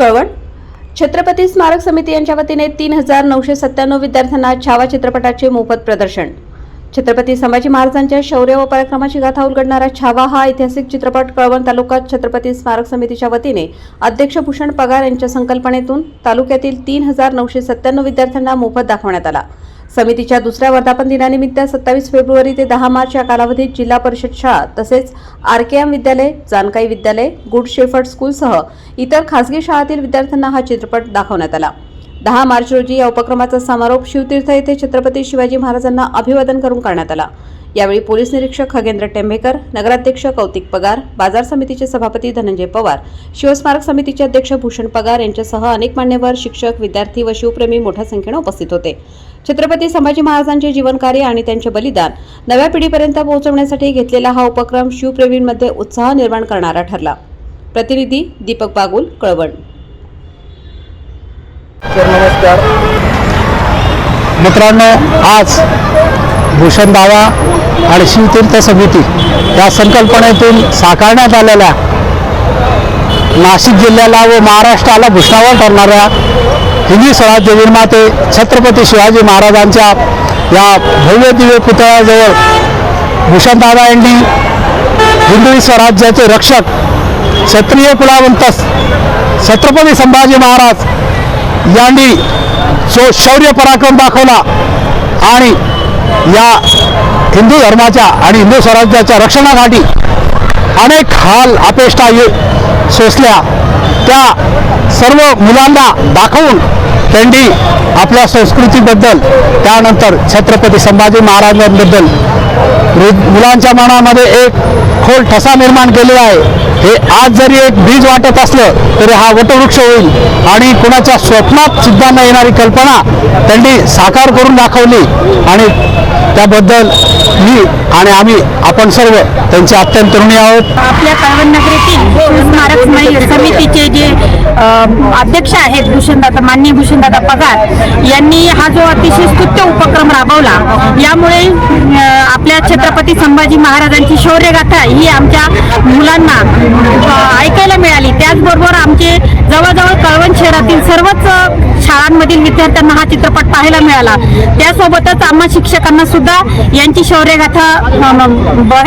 कळवण. छत्रपती स्मारक समिती यांच्या वतीने तीन हजार नऊशे सत्त्याण्णव विद्यार्थ्यांना छावा चित्रपटाचे मोफत प्रदर्शन. छत्रपती संभाजी महाराजांच्या शौर्य व पराक्रमाची गाथा उलगडणारा छावा हा ऐतिहासिक चित्रपट कळवण तालुक्यात छत्रपती स्मारक समितीच्या वतीने अध्यक्ष भूषण पगार यांच्या संकल्पनेतून तालुक्यातील तीन हजार नऊशे सत्त्याण्णव विद्यार्थ्यांना मोफत दाखवण्यात आला. समितीच्या दुसऱ्या वर्धापन दिनानिमित्त सत्तावीस फेब्रुवारी ते दहा मार्च या कालावधीत जिल्हा परिषद शाळा तसेच आर के एम विद्यालय जानकाई विद्यालय गुड शेफर्ड स्कूलसह इतर खासगी शाळातील विद्यार्थ्यांना हा चित्रपट दाखवण्यात आला. दहा मार्च रोजी या उपक्रमाचा समारोप शिवतीर्थ येथे छत्रपती शिवाजी महाराजांना अभिवादन करून करण्यात आला. यावेळी पोलीस निरीक्षक खगेंद्र टेंभेकर नगराध्यक्ष कौतिक पगार बाजार समितीचे सभापती धनंजय पवार शिवस्मारक समितीचे अध्यक्ष भूषण पगार यांच्यासह अनेक मान्यवर शिक्षक विद्यार्थी व शिवप्रेमी मोठ्या संख्येने उपस्थित होते. छत्रपती संभाजी महाराजांचे जीवनकार्य आणि त्यांचे बलिदान नव्या पिढीपर्यंत पोहोचवण्यासाठी घेतलेला हा उपक्रम शिवप्रेमींमध्ये उत्साह निर्माण करणारा ठरला. प्रतिनिधी दीपक बागुल कळवण. सर नमस्कार. मित्रांनो आज भूषण दावा आणि शिवतीर्थ समिती या संकल्पनेतून साकारण्यात आलेल्या नाशिक जिल्ह्याला व महाराष्ट्राला भूषणावर ठरणाऱ्या हिंदी स्वराज्य निर्माते छत्रपती शिवाजी महाराजांच्या या भव्य दिव्य पुतळ्याजवळ भूषणदादा यांनी हिंदवी स्वराज्याचे रक्षक क्षत्रिय कुलावंत छत्रपती संभाजी महाराज यांनी जो शौर्य पराक्रम दाखवला आणि या हिंदू धर्माच्या आणि हिंदू स्वराज्याच्या रक्षणासाठी अनेक हाल अपेष्टा ये सोसल्या. त्या सर्व मुलांना दाखवून त्यांनी आपल्या संस्कृतीबद्दल त्यानंतर छत्रपती संभाजी महाराजांबद्दल मुलांच्या मनामध्ये एक खोल ठसा निर्माण केलेला आहे. हे आज जरी एक बीज वाटत असलं तरी हा वटवृक्ष होईल. आणि कुणाच्या स्वप्नात सुद्धा न येणारी कल्पना त्यांनी साकार करून दाखवली. आणि त्याबद्दल मी आणि आम्ही आपण सर्व त्यांचे अत्यंत ऋणी आहोत. आपल्या कळवण नगरीतील स्मारक समितीचे जे अध्यक्ष आहेत भूषणदादा माननीय भूषणदादा पगार यांनी हा जो अतिशय स्तुत्य उपक्रम राबवला यामुळे आपल्या छत्रपती संभाजी महाराजांची शौर्यगाथा ही आमच्या मुलांना ऐकायला मिळाली. त्याचबरोबर आमचे जवळजवळ कळवण शहरातील सर्वच शाळांमधील विद्यार्थ्यांना हा चित्रपट पाहायला मिळाला. त्यासोबतच आम्हा शिक्षकांना सुद्धा यांची शौर्यगाथा